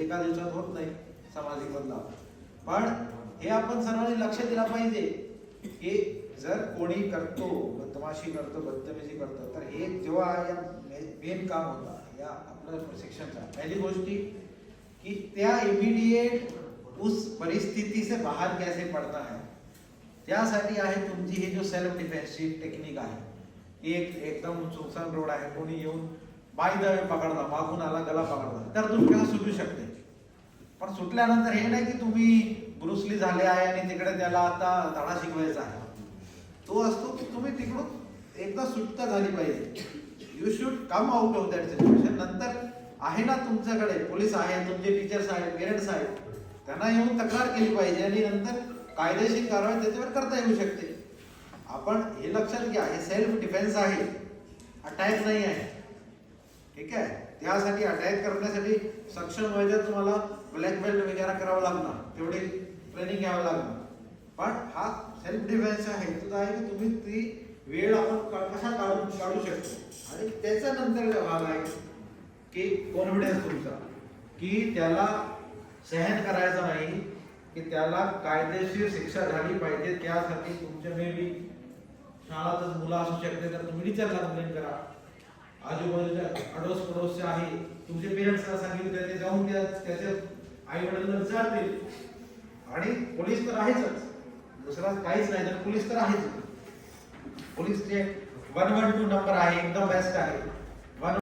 एका दिवसात होत नाही सामाजिक बदलाव. पण हे आपण सर्वांनी लक्ष दिला पाहिजे की जर कोणी करतो, बदमाशी करतो, बदतमीजी करतो, तर हे जेव्हा या मेन काम होता, या आपलं प्रशिक्षणचा. पहिली गोष्टी कि त्या इमिडिएट उस परिस्थिती से बाहर कैसे पडता है? त्यासाठी आहे तुमची ही जो सेल्फ डिफेन्सची टेक्निक आहे. एक एकदम सुनसान रोड आहे. कोणी येऊन बाय द पकडला मागून आला गला पकडला तर तुमच्याला सुटू शकते. पण सुटल्यानंतर हे नाही की तुम्ही ब्रुसली झाले आहे आणि तिकडे त्याला आता धडा शिकवायचा आहे. तो असतो की तुम्ही तिकडून एकदा सुटता झाली पाहिजे. You should come out of that situation नंतर आहे ना तुमच्याकडे पोलीस आहे तुमचे टीचर्स आहेत पेरेंट्स आहेत त्यांना येऊन तक्रार केली पाहिजे आणि नंतर कायदेशीर कारवाई त्याच्यावर करता येऊ शकते. आपण हे लक्षात घ्या हे सेल्फ डिफेन्स आहे. अटॅक नाही आहे. ठीक आहे? त्यासाठी अटॅक करण्यासाठी सक्षम व्हायचं तुम्हाला ब्लॅक बेल्ट वगैरे करावं लागणार. तेवढी ट्रेनिंग घ्यावं लागणार. पण हा सेल्फ डिफेन्सचा हेतू आहे की तुम्ही ती वेळ आपण कसा कशा काढून काढू शकतो? आणि त्याच्यानंतर भाग आहे की कॉन्फिडन्स तुमचा. की त्याला सहन करायचं नाही की त्याला कायदेशीर शिक्षा झाली पाहिजे. त्यासाठी तुमच्या मे बी शाळातच मुलं असू शकते तर तुम्ही टीचरला कंप्लेंट करा. आजूबाजूच्या अडोस पडोसचे आहे. तुमचे पेरेंट्सला सांगितलं ते जाऊन त्या त्याचे आई वडील विचारतील आणि पोलीस तर आहेच दुसरा काहीच नाही तर पोलीस तर आहेच पोलीसचे वन वन टू नंबर आहे एकदम बेस्ट आहे.